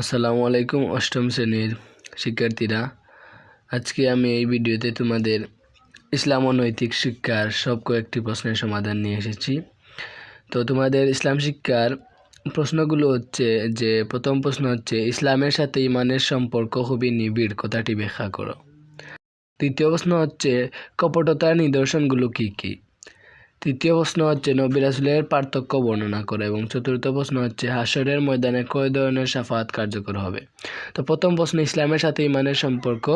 আসসালামু আলাইকুম, অষ্টম শ্রেণির শিক্ষার্থীরা। আজকে আমি এই ভিডিওতে তোমাদের ইসলাম ও নৈতিক শিক্ষার সব কয়েকটি প্রশ্নের সমাধান নিয়ে এসেছি। তো তোমাদের ইসলাম শিক্ষার প্রশ্নগুলো হচ্ছে যে, প্রথম প্রশ্ন হচ্ছে, ইসলামের সাথে ইমানের সম্পর্ক খুবই নিবিড়, কথাটি ব্যাখ্যা করো। দ্বিতীয় প্রশ্ন হচ্ছে, কপটতার নিদর্শনগুলো কী কী? তৃতীয় প্রশ্ন হচ্ছে নবী রাসুলের পার্থক্য বর্ণনা করে এবং চতুর্থ প্রশ্ন হচ্ছে, হাসরের ময়দানে কয় ধরনের সাফাত কার্যকর হবে? তো প্রথম প্রশ্ন, ইসলামের সাথে ইমানের সম্পর্ক?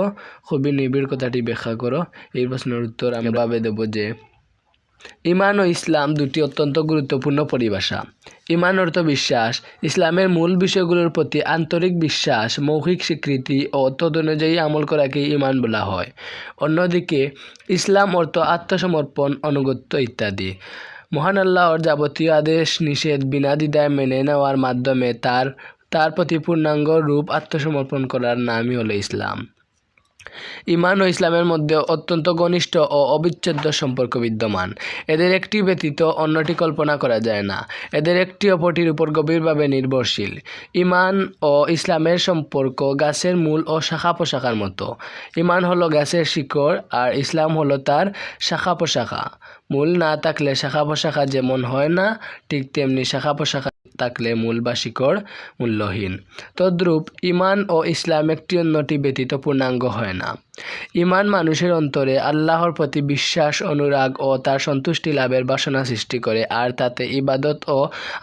খুবই নিবিড় কথাটি ব্যাখ্যা করো। এই প্রশ্নের উত্তর আমি ভাবে দেবো যে ইমান ও ইসলাম দুটি অত্যন্ত গুরুত্বপূর্ণ পরিভাষা। ইমান অর্থ বিশ্বাস। ইসলামের মূল বিষয়গুলোর প্রতি আন্তরিক বিশ্বাস, মৌখিক স্বীকৃতি ও তদনুযায়ী আমল করাকে ইমান বলা হয়। অন্যদিকে, ইসলাম অর্থ আত্মসমর্পণ অনুগত্য ইত্যাদি। মহান আল্লাহর যাবতীয় আদেশ, নিষেধ, বিনা দ্বিধায় মেনে নেওয়ার মাধ্যমে তার তার প্রতি পূর্ণাঙ্গ রূপ আত্মসমর্পণ করার নামই হলো ইসলাম। ইমান ও ইসলামের মধ্যে অত্যন্ত ঘনিষ্ঠ ও অবিচ্ছেদ্য সম্পর্ক বিদ্যমান। এদের একটি ব্যতীত অন্যটি কল্পনা করা যায় না। এদের একটি অপরটির উপর গভীরভাবে নির্ভরশীল। ইমান ও ইসলামের সম্পর্ক গাছের মূল ও শাখা পোশাখার মতো। ইমান হলো গাছের শিকড় আর ইসলাম হলো তার শাখা পোশাখা। মূল না থাকলে শাখা পোশাখা যেমন হয় না, ঠিক তেমনি শাখা পোশাখা থাকলে মূল বা শিকড় মূল্যহীন। তদ্রূপ ইমান ও ইসলাম একটি অন্যটি ব্যতীত পূর্ণাঙ্গ হয় না। ইমান মানুষের অন্তরে আল্লাহর প্রতি বিশ্বাস, অনুরাগ ও তার সন্তুষ্টি লাভের বাসনা সৃষ্টি করে, আর তাতে ইবাদত ও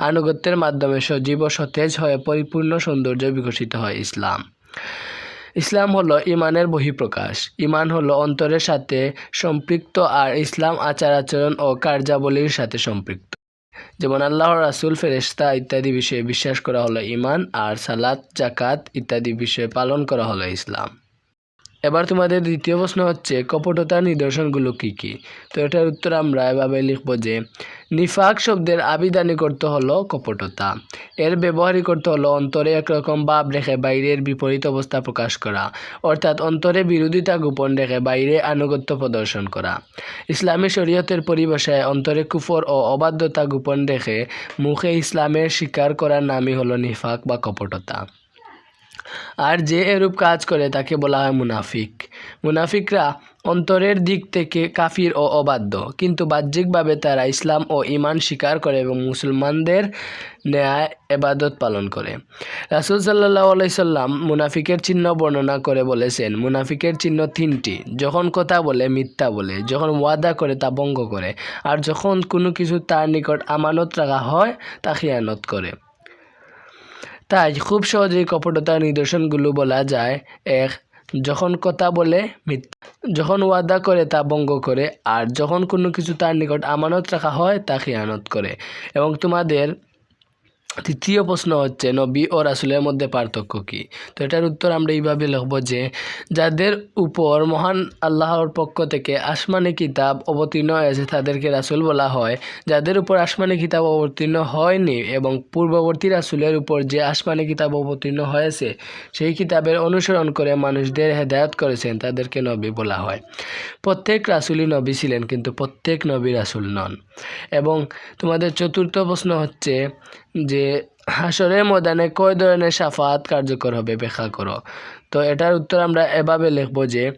আনুগত্যের মাধ্যমে সজীব সতেজ হয়ে পরিপূর্ণ সৌন্দর্য বিকশিত হয় ইসলাম। ইসলাম হলো ইমানের বহিঃপ্রকাশ। ইমান হলো অন্তরের সাথে সম্পৃক্ত, আর ইসলাম আচার আচরণ ও কার্যাবলীর সাথে সম্পৃক্ত। যেমন আল্লাহর রাসুল ফেরেস্তা ইত্যাদি বিষয়ে বিশ্বাস করা হলো ইমান আর সালাত জাকাত ইত্যাদি বিষয়ে পালন করা হলো ইসলাম। এবার তোমাদের দ্বিতীয় প্রশ্ন হচ্ছে কপটতার নিদর্শনগুলো কী কী? তো এটার উত্তর আমরা এভাবে লিখব যে, নিফাক শব্দের আবিধানিক অর্থ হলো কপটতা। এর ব্যবহারিক অর্থ হলো অন্তরে একরকম ভাব রেখে বাইরের বিপরীত অবস্থা প্রকাশ করা, অর্থাৎ অন্তরে বিরোধিতা গোপন রেখে বাইরে আনুগত্য প্রদর্শন করা। ইসলামী শরীয়তের পরিভাষায় অন্তরে কুফর ও অবাধ্যতা গোপন রেখে মুখে ইসলামের স্বীকার করার নামই হলো নিফাক বা কপটতা। আর যে এরূপ কাজ করে তাকে বলা হয় মুনাফিক। মুনাফিকরা অন্তরের দিক থেকে কাফির ও অবাধ্য, কিন্তু বাহ্যিকভাবে তারা ইসলাম ও ইমান স্বীকার করে এবং মুসলমানদের ন্যায় এবাদত পালন করে। রাসুল সাল্লাহ আলাইসাল্লাম মুনাফিকের চিহ্ন বর্ণনা করে বলেছেন, মুনাফিকের চিহ্ন তিনটি। যখন কথা বলে, মিথ্যা বলে, যখন ওয়াদা করে, তা ভঙ্গ করে। আর যখন কোনো কিছু তার নিকট আমানত রাখা হয়, তা খিয়ানত করে। তাই খুব সহজেই কপটতার নিদর্শনগুলো বলা যায়। এক, যখন কথা বলে মিথ্যা। যখন ওয়াদা করে তা ভঙ্গ করে, আর যখন কোনো কিছু তার নিকট আমানত রাখা হয়, তা খেয়ানত করে। এবং তোমাদের তৃতীয় প্রশ্ন হচ্ছে, নবী ও রাসুলের মধ্যে পার্থক্য কী? তো এটার উত্তর আমরা এইভাবে লিখব যে, যাদের উপর মহান আল্লাহর পক্ষ থেকে আসমানি কিতাব অবতীর্ণ হয়েছে তাদেরকে রাসুল বলা হয়। যাদের উপর আসমানি কিতাব অবতীর্ণ হয়নি এবং পূর্ববর্তী রাসুলের উপর যে আসমানি কিতাব অবতীর্ণ হয়েছে, সেই কিতাবের অনুসরণ করে মানুষদের হেদায়ত করেছেন, তাদেরকে নবী বলা হয়। প্রত্যেক রাসুলই নবী ছিলেন, কিন্তু প্রত্যেক নবী রাসুল নন। এবং তোমাদের চতুর্থ প্রশ্ন হচ্ছে যে হাসরের ময়দানে কয় ধরনের সাফাত কার্যকর হবে ব্যাখ্যা করো? তো এটার উত্তর আমরা এভাবে লিখব যে